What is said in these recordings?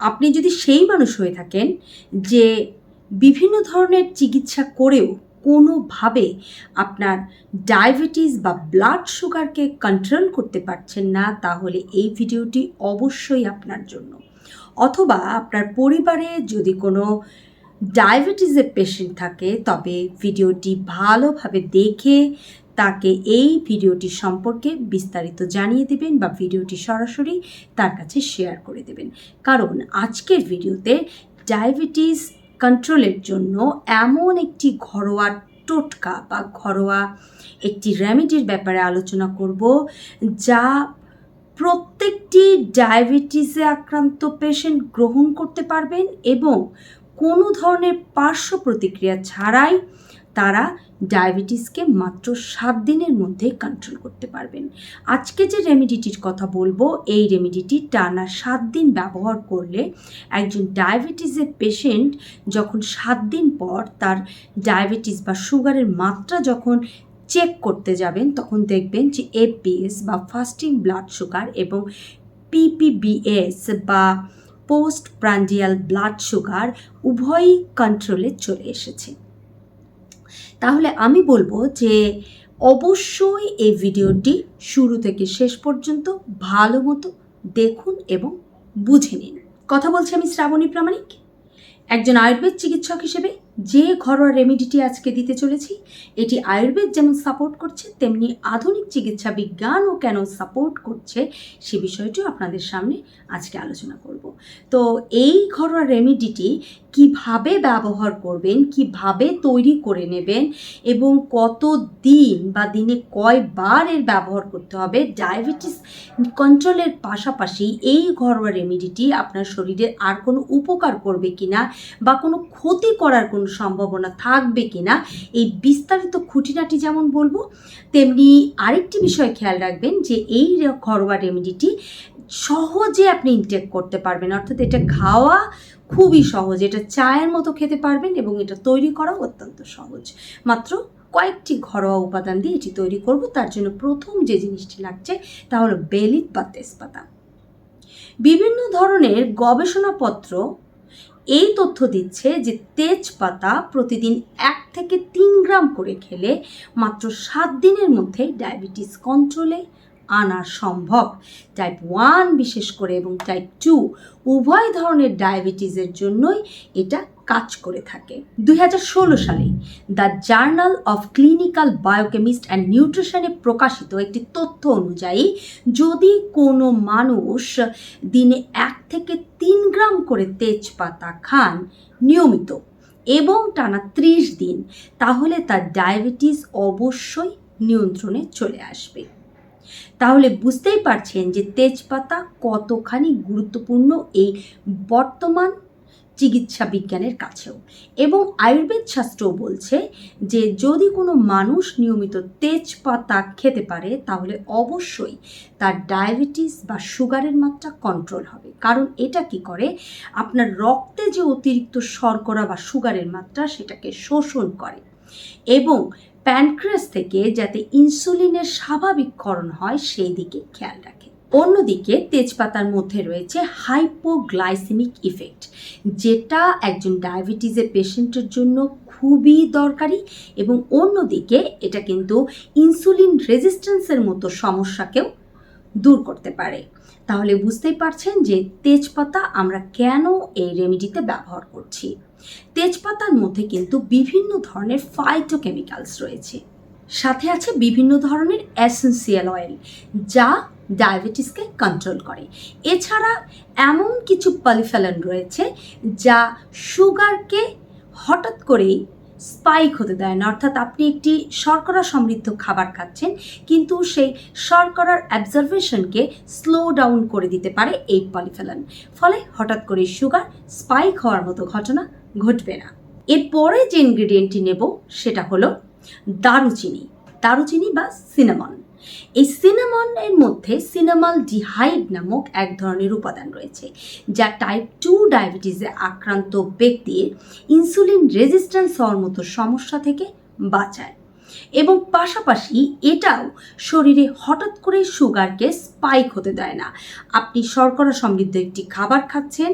আপনি যদি সেই মানুষ হয়ে থাকেন যে বিভিন্ন ধরনের চিকিৎসা করেও কোনোভাবে আপনার ডায়াবেটিস বা ব্লাড সুগারকে কন্ট্রোল করতে পারছেন না, তাহলে এই ভিডিওটি অবশ্যই আপনার জন্য। অথবা আপনার পরিবারে যদি কোনো ডায়াবেটিসের পেশেন্ট থাকে, তবে ভিডিওটি ভালোভাবে দেখে তাকে এই ভিডিওটি সম্পর্কে বিস্তারিত জানিয়ে দেবেন বা ভিডিওটি সরাসরি তার কাছে শেয়ার করে দেবেন। কারণ আজকের ভিডিওতে ডায়াবেটিস কন্ট্রোলের জন্য এমন একটি ঘরোয়া টোটকা বা ঘরোয়া একটি রেমেডির ব্যাপারে আলোচনা করব, যা প্রত্যেকটি ডায়াবেটিসে আক্রান্ত পেশেন্ট গ্রহণ করতে পারবেন এবং কোনো ধরনের পার্শ্ব প্রতিক্রিয়া ছাড়াই তারা ডায়াবেটিসকে মাত্র সাত দিনের মধ্যে কন্ট্রোল করতে পারবেন। আজকে যে রেমিডিটির কথা বলব, এই রেমিডিটি টানা সাত দিন ব্যবহার করলে একজন ডায়াবেটিসের পেশেন্ট যখন সাত দিন পর তার ডায়াবেটিস বা সুগারের মাত্রা যখন চেক করতে যাবেন, তখন দেখবেন যে এপিএস বা ফাস্টিং ব্লাড সুগার এবং পিপিবিএস বা পোস্ট প্রান্ডিয়াল ব্লাড সুগার উভয়ই কন্ট্রোলে চলে এসেছে। তাহলে আমি বলব যে, অবশ্যই এই ভিডিওটি শুরু থেকে শেষ পর্যন্ত ভালো মতো দেখুন এবং বুঝে নিন। কথা বলছি আমি শ্রাবণী প্রামাণিক, একজন আয়ুর্বেদ চিকিৎসক হিসেবে যে ঘরোয়া রেমেডিটি আজকে দিতে চলেছি, এটি আয়ুর্বেদ যেমন সাপোর্ট করছে, তেমনি আধুনিক চিকিৎসা বিজ্ঞানও কেন সাপোর্ট করছে, সে বিষয়টিও আপনাদের সামনে আজকে আলোচনা করব। তো এই ঘরোয়া রেমেডিটি কীভাবে ব্যবহার করবেন, কীভাবে তৈরি করে নেবেন এবং কত দিন বা দিনে কয়বার এর ব্যবহার করতে হবে ডায়াবেটিস কন্ট্রোলের পাশাপাশি এই ঘরোয়া রেমেডিটি আপনার শরীরের আর কোনো উপকার করবে কিনা বা কোনো ক্ষতি করার কোনো সম্ভাবনা থাকবে কিনা, এই বিস্তারিত খুঁটিনাটি যেমন বলব, তেমনি আরেকটি বিষয় খেয়াল রাখবেন যে এই ঘরোয়া রেমেডিটি সহজে আপনি ইনটেক করতে পারবেন। অর্থাৎ এটা খাওয়া খুবই সহজ, এটা চায়ের মতো খেতে পারবেন এবং এটা তৈরি করা অত্যন্ত সহজ। মাত্র কয়েকটি ঘরোয়া উপাদান দিয়ে এটি তৈরি করব, তার জন্য প্রথম যে জিনিসটি লাগছে তা হলো বেলিত বা তেজপাতা। বিভিন্ন ধরনের গবেষণাপত্র এই তথ্য দিচ্ছে যে তেজপাতা প্রতিদিন এক থেকে তিন গ্রাম করে খেলে মাত্র সাত দিনের মধ্যে ডায়াবেটিস কন্ট্রোলে আনা সম্ভব। টাইপ ওয়ান বিশেষ করে এবং টাইপ টু উভয় ধরনের ডায়াবেটিসের জন্যই এটা কাজ করে থাকে। দুই হাজার ষোলো সালে the journal of clinical biochemist and নিউট্রিশনে প্রকাশিত একটি তথ্য অনুযায়ী, যদি কোনো মানুষ দিনে এক থেকে তিন গ্রাম করে তেজপাতা খান নিয়মিত এবং টানা ত্রিশ দিন, তাহলে তার ডায়াবেটিস অবশ্যই নিয়ন্ত্রণে চলে আসবে। তাহলে বুঝতেই পারছেন যে তেজপাতা কতখানি গুরুত্বপূর্ণ এই বর্তমান চিকিৎসা বিজ্ঞানের কাছেও। এবং আয়ুর্বেদ শাস্ত্রও বলছে যে যদি কোনো মানুষ নিয়মিত তেজপাতা খেতে পারে, তাহলে অবশ্যই তার ডায়াবেটিস বা সুগারের মাত্রা কন্ট্রোল হবে। কারণ এটা কি করে? আপনার রক্তে যে অতিরিক্ত শর্করা বা সুগারের মাত্রা, সেটাকে শোষণ করে। এবং প্যানক্রিয়াস থেকে যাতে ইনসুলিনের স্বাভাবিক ক্ষরণ হয়, সেই দিকে খেয়াল রাখে। অন্যদিকে তেজপাতার মধ্যে রয়েছে হাইপোগ্লাইসেমিক ইফেক্ট। যেটা একজন ডায়াবেটিসের পেশেন্টের জন্য খুবই দরকারি এবং অন্যদিকে এটা কিন্তু ইনসুলিন রেজিস্ট্যান্সের মতো সমস্যাকেও দূর করতে পারে। তাহলে বুঝতেই পারছেন যে তেজপাতা আমরা কেন এই রেমেডিতে ব্যবহার করছি। তেজপাতার মধ্যে কিন্তু বিভিন্ন ধরনের ফাইটোকেমিক্যালস রয়েছে। সাথে আছে বিভিন্ন ধরনের অ্যাসেন্সিয়াল অয়েল যা ডায়াবেটিসকে কন্ট্রোল করে। এছাড়া এমন কিছু পলিফেলন রয়েছে যা সুগারকে হঠাৎ করেই স্পাইক হতে দেয় না। অর্থাৎ আপনি একটি শর্করা সমৃদ্ধ খাবার খাচ্ছেন, কিন্তু সেই শর্করার অ্যাবজারভেশনকে স্লো ডাউন করে দিতে পারে এই পলিফেলন ফলে হঠাৎ করে সুগার স্পাইক হওয়ার মতো ঘটনা ঘটবে না। এরপরে যে ইনগ্রিডিয়েন্টটি নেব সেটা হলো দারুচিনি। দারুচিনি বা সিনামন এই সিনামনের মধ্যে সিনামাল ডিহাইড নামক এক ধরনের উপাদান রয়েছে, যা টাইপ টু ডায়াবেটিসে আক্রান্ত ব্যক্তির ইনসুলিন রেজিস্ট্যান্স হওয়ার মতো সমস্যা থেকে বাঁচায়। এবং পাশাপাশি এটাও শরীরে হঠাৎ করে সুগারকে স্পাইক হতে দেয় না। আপনি শর্করা সমৃদ্ধ একটি খাবার খাচ্ছেন,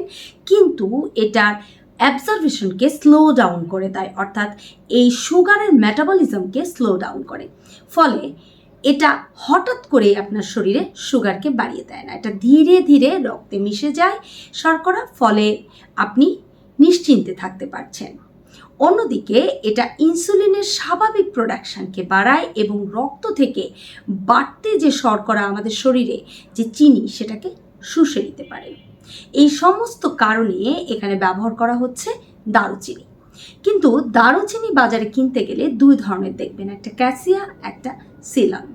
কিন্তু এটার অ্যাবজারভেশনকে স্লো ডাউন করে দেয়, অর্থাৎ এই সুগারের মেটাবলিজমকে স্লো ডাউন করে। ফলে এটা হঠাৎ করে আপনার শরীরে সুগারকে বাড়িয়ে দেয় না। এটা ধীরে ধীরে রক্তে মিশে যায়, শর্করা, ফলে আপনি নিশ্চিন্তে থাকতে পারছেন। অন্যদিকে এটা ইনসুলিনের স্বাভাবিক প্রোডাকশানকে বাড়ায় এবং রক্ত থেকে বাড়তে যে শর্করা আমাদের শরীরে যে চিনি, সেটাকে শুষে নিতে পারে। এই সমস্ত কারণে এখানে ব্যবহার করা হচ্ছে দারুচিনি। কিন্তু দারুচিনি বাজারে কিনতে গেলে দুই ধরনের দেখবেন, একটা ক্যাসিয়া, একটা সিলন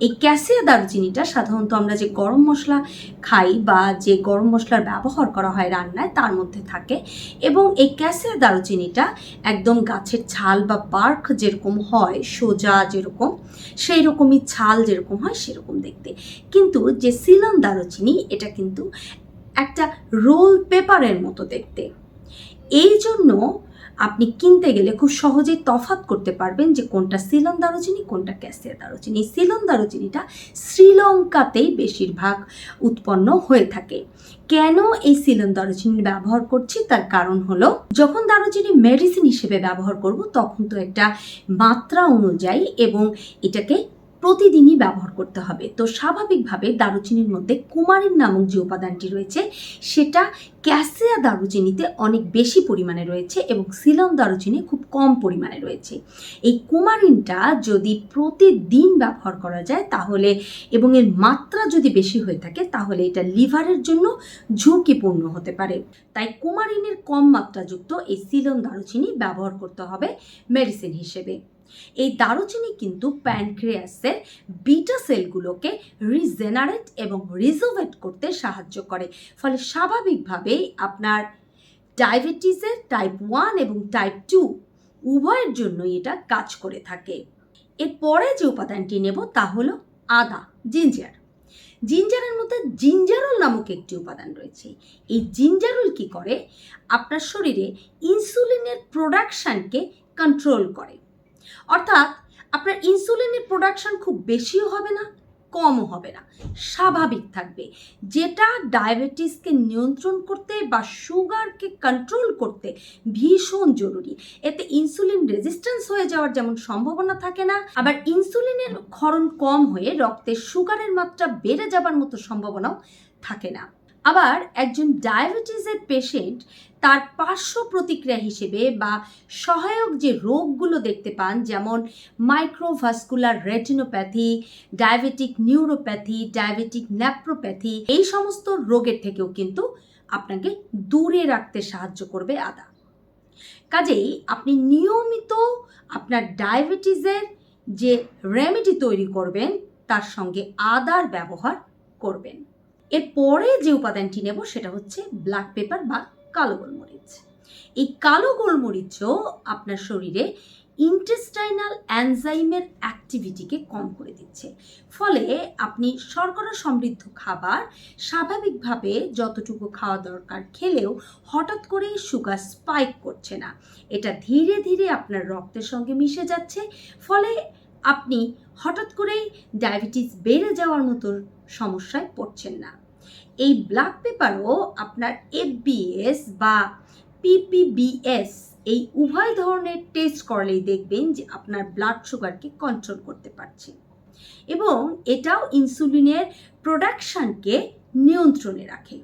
এই ক্যাসিয়া দারুচিনিটা সাধারণত আমরা যে গরম মশলা খাই বা যে গরম মশলার ব্যবহার করা হয় রান্নায়, তার মধ্যে থাকে। এবং এই ক্যাসিয়া দারুচিনিটা একদম গাছের ছাল বা পার্ক যেরকম হয়, সোজা যেরকম সেই রকমই ছাল যেরকম হয়, সেরকম দেখতে। কিন্তু যে সিলন দারুচিনি, এটা কিন্তু একটা রোল পেপারের মতো দেখতে। এই জন্য আপনি কিনতে গেলে খুব সহজেই তফাৎ করতে পারবেন যে কোনটা সিলন দারুচিনি, কোনটা ক্যাসিয়া দারুচিনি। সিলন দারুচিনিটা শ্রীলঙ্কাতেই বেশিরভাগ উৎপন্ন হয়ে থাকে। কেন এই সিলন দারুচিনি ব্যবহার করছি? তার কারণ হলো, যখন দারুচিনি মেডিসিন হিসেবে ব্যবহার করব, তখন তো একটা মাত্রা অনুযায়ী এবং এটাকে প্রতিদিনই ব্যবহার করতে হবে। তো স্বাভাবিকভাবে দারুচিনির মধ্যে কুমারিন নামক যে উপাদানটি রয়েছে, সেটা ক্যাসিয়া দারুচিনিতে অনেক বেশি পরিমাণে রয়েছে এবং সিলন দারুচিনি খুব কম পরিমাণে রয়েছে। এই কুমারিনটা যদি প্রতিদিন ব্যবহার করা যায়, তাহলে এবং এর মাত্রা যদি বেশি হয়ে থাকে, তাহলে এটা লিভারের জন্য ঝুঁকিপূর্ণ হতে পারে। তাই কুমারিনের কম মাত্রাযুক্ত এই সিলন দারুচিনি ব্যবহার করতে হবে মেডিসিন হিসেবে। এই দারুচিনি কিন্তু প্যানক্রিয়াসের বিটা সেলগুলোকে রিজেনারেট এবং রিজোভেট করতে সাহায্য করে। ফলে স্বাভাবিকভাবেই আপনার ডায়াবেটিসের টাইপ ওয়ান এবং টাইপ টু উভয়ের জন্যই এটা কাজ করে থাকে। এরপরে যে উপাদানটি নেব তা হলো আদা জিঞ্জার জিঞ্জারের মধ্যে জিঞ্জারল নামক একটি উপাদান রয়েছে। এই জিঞ্জারল কি করে? আপনার শরীরে ইনসুলিনের প্রোডাকশনকে কন্ট্রোল করে। অর্থাৎ আপনার ইনসুলিনের প্রোডাকশন খুব বেশিও হবে না, কমও হবে না, স্বাভাবিক থাকবে। যেটা ডায়াবেটিসকে নিয়ন্ত্রণ করতে বা সুগারকে কন্ট্রোল করতে ভীষণ জরুরি। এতে ইনসুলিন রেজিস্ট্যান্স হয়ে যাওয়ার যেমন সম্ভাবনা থাকে না, আবার ইনসুলিনের ক্ষরণ কম হয়ে রক্তে সুগারের মাত্রা বেড়ে যাবার মতো সম্ভাবনাও থাকে না। আবার একজন ডায়াবেটিসের পেশেন্ট তার পার্শ্ব প্রতিক্রিয়া হিসেবে বা সহায়ক যে রোগগুলো দেখতে পান, যেমন microvascular retinopathy diabetic neuropathy diabetic nephropathy এই সমস্ত রোগের থেকেও কিন্তু আপনাকে দূরে রাখতে সাহায্য করবে আদা। কাজেই আপনি নিয়মিত আপনার ডায়াবেটিসের যে রেমেডি তৈরি করবেন, তার সঙ্গে আদার ব্যবহার করবেন। এরপরে যে উপাদানটি নেব সেটা হচ্ছে ব্ল্যাক পেপার বা কালো গোলমরিচ। এই কালো গোলমরিচও আপনার শরীরে ইন্টেস্টাইনাল অ্যানজাইমের অ্যাক্টিভিটিকে কম করে দিচ্ছে। ফলে আপনি শর্করা সমৃদ্ধ খাবার স্বাভাবিকভাবে যতটুকু খাওয়া দরকার খেলেও হঠাৎ করে সুগার স্পাইক করছে না। এটা ধীরে ধীরে আপনার রক্তের সঙ্গে মিশে যাচ্ছে। ফলে আপনি হঠাৎ করেই ডায়াবেটিস বেড়ে যাওয়ার মতো সমস্যায় পড়ছেন না। এই ব্ল্যাক পেপারও আপনার এফবিএস বা পিপিবিএস এই উভয় ধরনের টেস্ট করলেই দেখবেন যে আপনার ব্লাড সুগারকে কন্ট্রোল করতে পারছে। এবং এটাও ইনসুলিনের প্রোডাকশানকে নিয়ন্ত্রণে রাখে।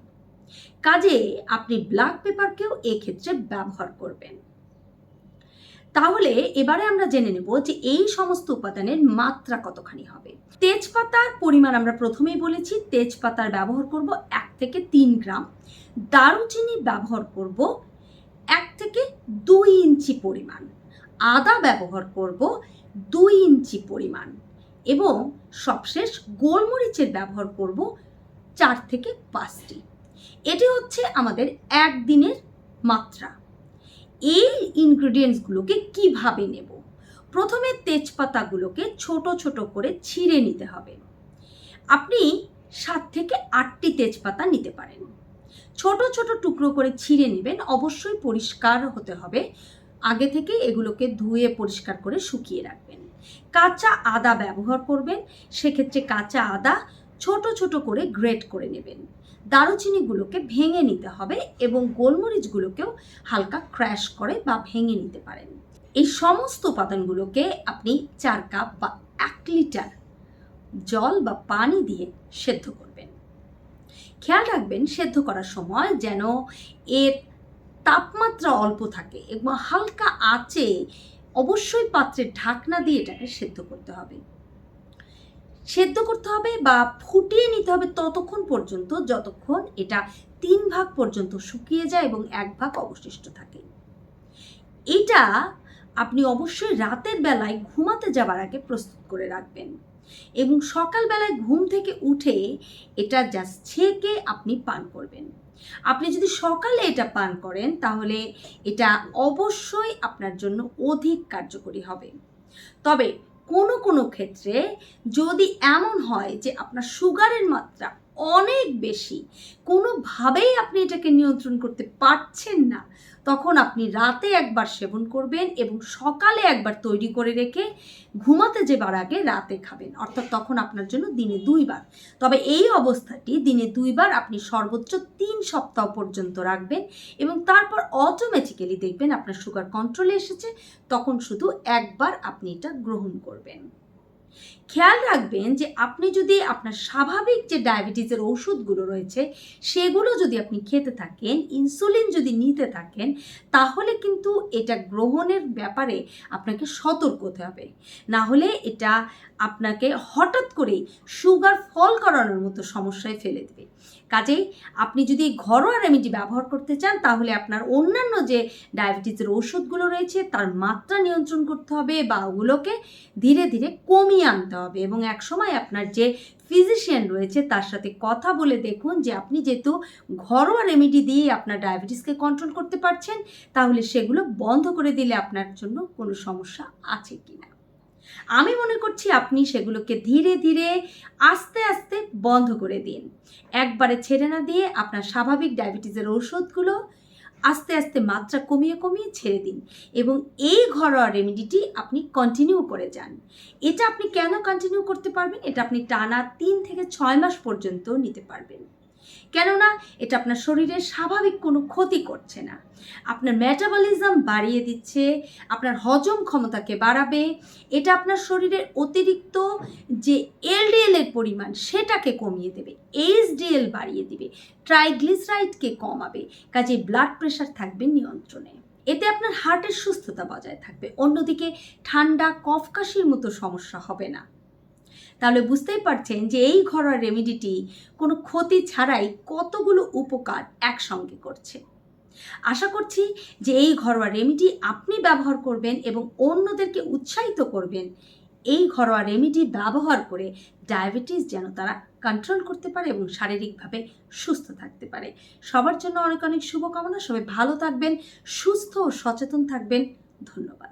কাজে আপনি ব্ল্যাক পেপারকেও এক্ষেত্রে ব্যবহার করবেন। তাহলে এবারে আমরা জেনে নেব যে এই সমস্ত উপাদানের মাত্রা কতখানি হবে। তেজপাতার পরিমাণ আমরা প্রথমেই বলেছি, তেজপাতার ব্যবহার করব এক থেকে তিন গ্রাম। দারুচিনি ব্যবহার করব এক থেকে দুই ইঞ্চি পরিমাণ। আদা ব্যবহার করব দুই ইঞ্চি পরিমাণ। এবং সবশেষ গোলমরিচের ব্যবহার করব চার থেকে পাঁচটি। এটি হচ্ছে আমাদের একদিনের মাত্রা। এই ইনগ্রিডিয়েন্টসগুলোকে কীভাবে নেব? প্রথমে তেজপাতাগুলোকে ছোট ছোট করে ছিঁড়ে নিতে হবে। আপনি সাত থেকে আটটি তেজপাতা নিতে পারেন। ছোট ছোট টুকরো করে ছিঁড়ে নেবেন, অবশ্যই পরিষ্কার হতে হবে। আগে থেকে এগুলোকে ধুয়ে পরিষ্কার করে শুকিয়ে রাখবেন। কাঁচা আদা ব্যবহার করবেন, সেক্ষেত্রে কাঁচা আদা ছোট ছোট করে গ্রেট করে নেবেন। দারুচিনিগুলোকে ভেঙে নিতে হবে এবং গোলমরিচগুলোকেও হালকা ক্র্যাশ করে বা ভেঙে নিতে পারেন। এই সমস্ত উপাদানগুলোকে আপনি চার কাপ বা এক লিটার জল বা পানি দিয়ে সেদ্ধ করবেন। খেয়াল রাখবেন, সেদ্ধ করার সময় যেন এর তাপমাত্রা অল্প থাকে এবং হালকা আঁচে অবশ্যই পাত্রের ঢাকনা দিয়ে এটাকে সেদ্ধ করতে হবে। সেদ্ধ করতে হবে বা ফুটিয়ে নিতে হবে ততক্ষণ পর্যন্ত, যতক্ষণ এটা তিন ভাগ পর্যন্ত শুকিয়ে যায় এবং এক ভাগ অবশিষ্ট থাকে। এটা আপনি অবশ্যই রাতের বেলায় ঘুমাতে যাবার আগে প্রস্তুত করে রাখবেন এবং সকালবেলায় ঘুম থেকে উঠে এটা জাস্ট ছেঁকে আপনি পান করবেন। আপনি যদি সকালে এটা পান করেন, তাহলে এটা অবশ্যই আপনার জন্য অধিক কার্যকরী হবে। তবে কোনো কোনো ক্ষেত্রে যদি এমন হয় যে আপনার সুগারের মাত্রা অনেক বেশি। কোনোভাবেই আপনি এটাকে নিয়ন্ত্রণ করতে পারছেন না। তখন আপনি রাতে একবার সেবন করবেন এবং সকালে একবার তৈরি করে রেখে ঘুমাতে যেবার আগে রাতে খাবেন। অর্থাৎ তখন আপনার জন্য দিনে দুইবার। তবে এই অবস্থাটি দিনে দুইবার আপনি সর্বোচ্চ তিন সপ্তাহ পর্যন্ত রাখবেন এবং তারপর অটোমেটিক্যালি দেখবেন আপনার সুগার কন্ট্রোলে এসেছে। তখন শুধু একবার আপনি এটা গ্রহণ করবেন। খেয়াল রাখবেন যে আপনি যদি আপনার স্বাভাবিক যে ডায়াবেটিসের ওষুধগুলো রয়েছে, সেগুলো যদি আপনি খেতে থাকেন, ইনসুলিন যদি নিতে থাকেন, তাহলে কিন্তু এটা গ্রহণের ব্যাপারে আপনাকে সতর্ক হতে হবে। না হলে এটা আপনাকে হঠাৎ করেই সুগার ফল করানোর মতো সমস্যায় ফেলে দেবে। কাজেই আপনি যদি ঘরোয়া রেমেডি ব্যবহার করতে চান, তাহলে আপনার অন্যান্য যে ডায়াবেটিসের ওষুধগুলো রয়েছে, তার মাত্রা নিয়ন্ত্রণ করতে হবে বা ওগুলোকে ধীরে ধীরে কমিয়ে আনতে হবে এবং একসময় আপনার যে ফিজিশিয়ান রয়েছে তার সাথে কথা বলে দেখুন যে আপনি যেহেতু ঘরোয়া রেমেডি দিয়ে আপনার ডায়াবেটিসকে কন্ট্রোল করতে পারছেন, তাহলে সেগুলো বন্ধ করে দিলে আপনার জন্য কোনো সমস্যা আছে কি না আমি মনে করছি আপনি সেগুলোকে ধীরে ধীরে আস্তে আস্তে বন্ধ করে দিন। একবারে ছেড়ে না দিয়ে আপনার স্বাভাবিক ডায়াবেটিসের ঔষধগুলো আস্তে আস্তে মাত্রা কমিয়ে কমিয়ে ছেড়ে দিন এবং এই ঘরোয়া রেমেডিটি আপনি কন্টিনিউ করে যান। এটা আপনি কেন কন্টিনিউ করতে পারবেন? এটা আপনি টানা তিন থেকে ছয় মাস পর্যন্ত নিতে পারবেন। কেননা এটা আপনার শরীরের স্বাভাবিক কোনো ক্ষতি করছে না। আপনার মেটাবলিজম বাড়িয়ে দিচ্ছে, আপনার হজম ক্ষমতাকে বাড়াবে, এটা আপনার শরীরের অতিরিক্ত যে এলডিএল এর পরিমাণ সেটাকে কমিয়ে দেবে, এইচডিএল বাড়িয়ে দিবে, ট্রাইগ্লিসারাইডকে কমাবে, কাজে ব্লাড প্রেশার থাকবে নিয়ন্ত্রণে। এতে আপনার হার্টের সুস্থতা বজায় থাকবে, অন্যদিকে ঠান্ডা, কফকাশির মতো সমস্যা হবে না। তাহলে বুঝতেই পারছেন যে এই ঘরোয়া রেমেডিটি কোনো ক্ষতি ছাড়াই কতগুলো উপকার একসঙ্গে করছে। আশা করছি যে এই ঘরোয়া রেমেডি আপনি ব্যবহার করবেন এবং অন্যদেরকে উৎসাহিত করবেন। এই ঘরোয়া রেমেডি ব্যবহার করে ডায়াবেটিস যেন তারা কন্ট্রোল করতে পারে এবং শারীরিকভাবে সুস্থ থাকতে পারে। সবার জন্য অনেক অনেক শুভকামনা। সবাই ভালো থাকবেন, সুস্থ ও সচেতন থাকবেন। ধন্যবাদ।